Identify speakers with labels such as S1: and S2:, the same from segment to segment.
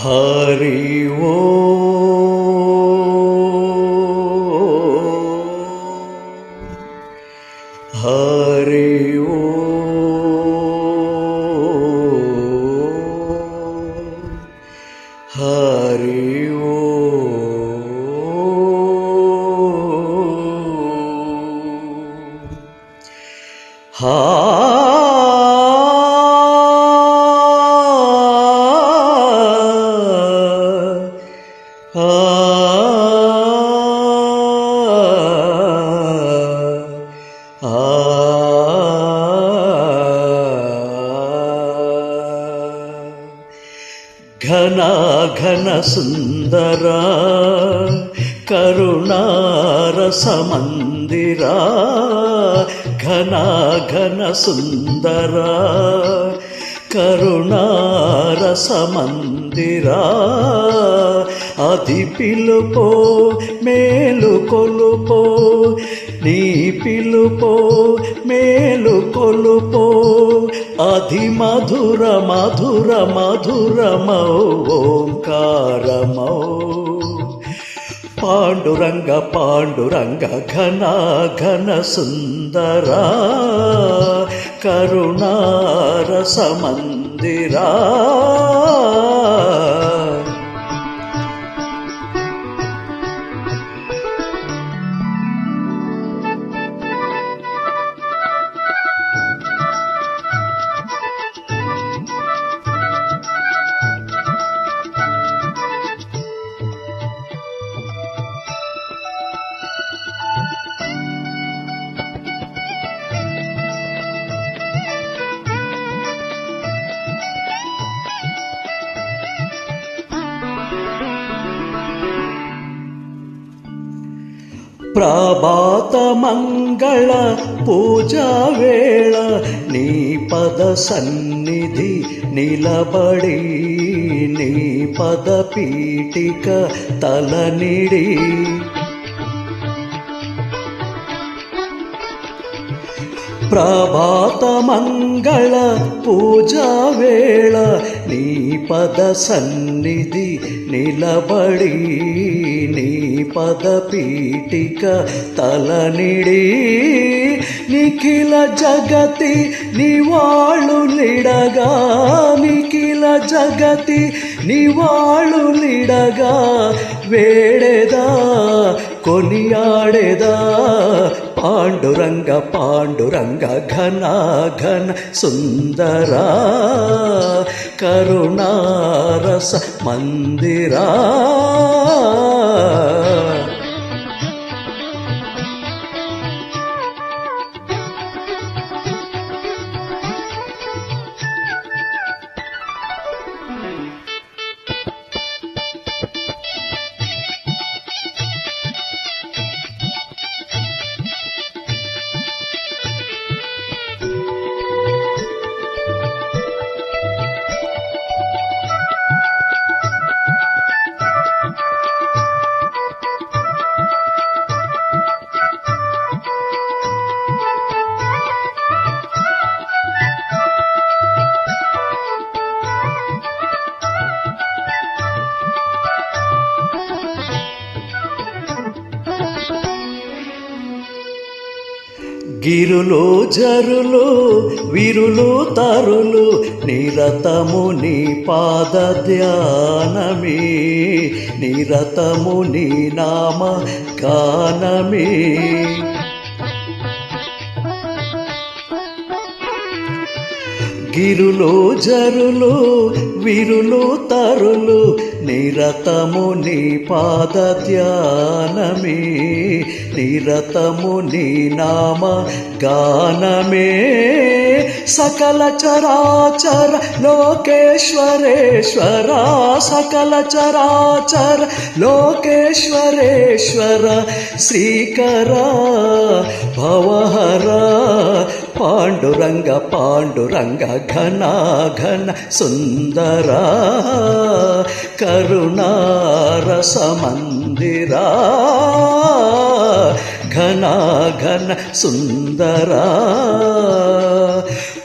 S1: Hari O Hari O Hari O, ఘన ఘన సుందర కరుణారస ఘన ఘన సుందర కరుణారసమందిరా. మందిరా అది పిలుపో మేలు కొలుపో. నీ పిలుపో మేలు కొలుపో. అధి మధుర మధుర మధురమౌ ఓంకారమౌ పాండురంగ పాండురంగ ఘన ఘన సుందరా. కరుణారసమందిరా మందిరా ప్రభాత మంగళ పూజా వేళ నీ పద సన్నిధి నిలబడి నీ పద పీఠిక తలనిడి ప్రభాత మంగళ పూజా వేళ నీ పద సన్నిధి నిలబడి నీ పదపీఠిక తలనిడి నిఖిల జగతి నివాళు నిడగా నిఖిల జగతి నివాళు నిడగా వేడేదా కొనియాడేదా? పాండురంగ పాండురంగ ఘన ఘన సుందరా కరుణారస మందిరా. గిరులో జరులు విరులు తరులు నిరతము నీ పాద ధ్యానమే. నిరతము నీ నామ గానమే. గిరులో జరులు విరులు తరులు నిరతము నీ పాద ధ్యానమే నిరతము నీ నామ గానమే. సకల చరాచర లోకేశ్వరేశ్వర సకల చరాచర లోకేశ్వరేశ్వర శ్రీకర భవహరా పాండురంగ పాండురంగ ఘన ఘన సుందర కరుణారస మందిరా ఘన ఘన సుందర.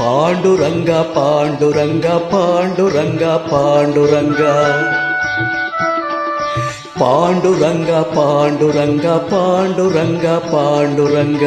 S1: పాండురంగ పాండురంగ పాండురంగ పాండురంగ. పాండురంగ పాండురంగ పాండురంగ పాండురంగ.